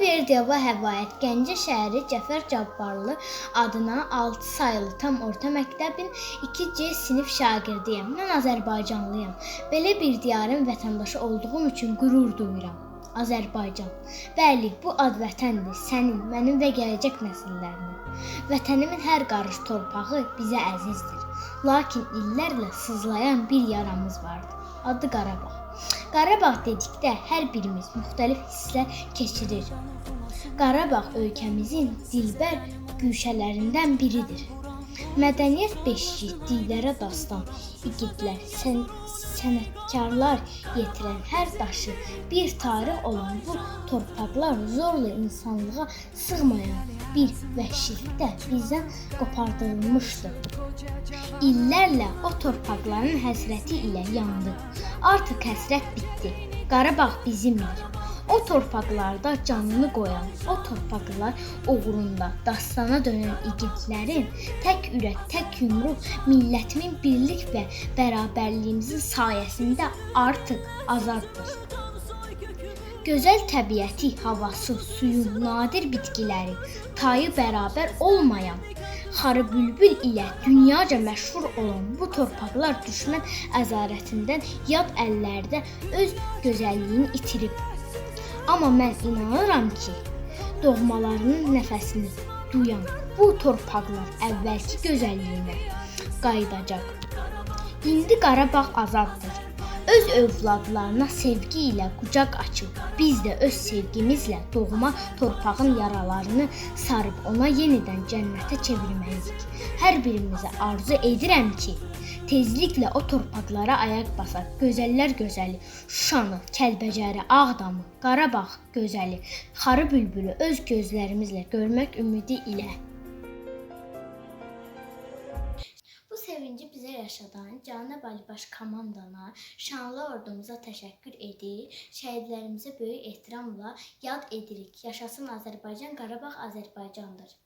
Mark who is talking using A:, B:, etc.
A: Verdiyeva Həvayət Gəncə şəhəri Cəfər Cabbarlı adına 6 sayılı tam orta məktəbin 2C sinif şagirdiyəm. Mən Azərbaycanlıyam. Belə bir diyarın vətəndaşı olduğum üçün qürur duyuram. Azərbaycan. Bəli, bu ad vətəndir, sənin, mənim və gələcək nəsillərinin. Vətənimin hər qarış torpağı bizə əzizdir. Lakin illərlə sızlayan bir yaramız vardı. Adı Qarabağ. Qarabağ dedikdə hər birimiz müxtəlif hisslər keçirir. Qarabağ ölkəmizin dilbər güşələrindən biridir. Mədəniyyət beşiyi, dillərə dastan, igidlər, sən, sənətkarlar yetirən hər daşı bir tarix olan bu torpaqlar zorla insanlığa sığmayan bir vəhşilikdə bizdən qopardılmışdı. İllərlə o torpaqların həsrəti ilə yandı. Artıq həsrət bitdi. Qarabağ bizimdir. O torpaqlarda canını qoyan, o torpaqlar uğrunda dastana dönən igidlərin tək ürək, tək yumruq millətimin birlik və bərabərliyimizin sayəsində artıq azaddır. Gözəl təbiəti, havası, suyu, nadir bitkiləri, tayı bərabər olmayan Xarı bülbül ilə dünyaca məşhur olan bu torpaqlar düşmən əzarətindən yad əllərdə öz gözəlliyini itirib. Amma mən inanıram ki, doğmalarının nəfəsini duyan bu torpaqlar əvvəlki gözəlliyinə qayıdacaq. İndi Qarabağ azaddır. Öz övladlarına sevgi ilə qucaq açıb, biz də öz sevgimizlə doğma torpağın yaralarını sarıb ona yenidən cənnətə çevirməliyik. Hər birimizə arzu edirəm ki, tezliklə o torpaqlara ayaq basaq. Gözəllər gözəli Şuşanı, Kəlbəcəri, Ağdamı, Qarabağ gözəli, Xarı bülbülü öz gözlərimizlə görmək ümidi ilə yaşadan Canab Alibaş komandana, şanlı ordumuza təşəkkür edir. Şəhidlərimizə böyük ehtiramla yad edirik. Yaşasın Azərbaycan, Qarabağ Azərbaycandır.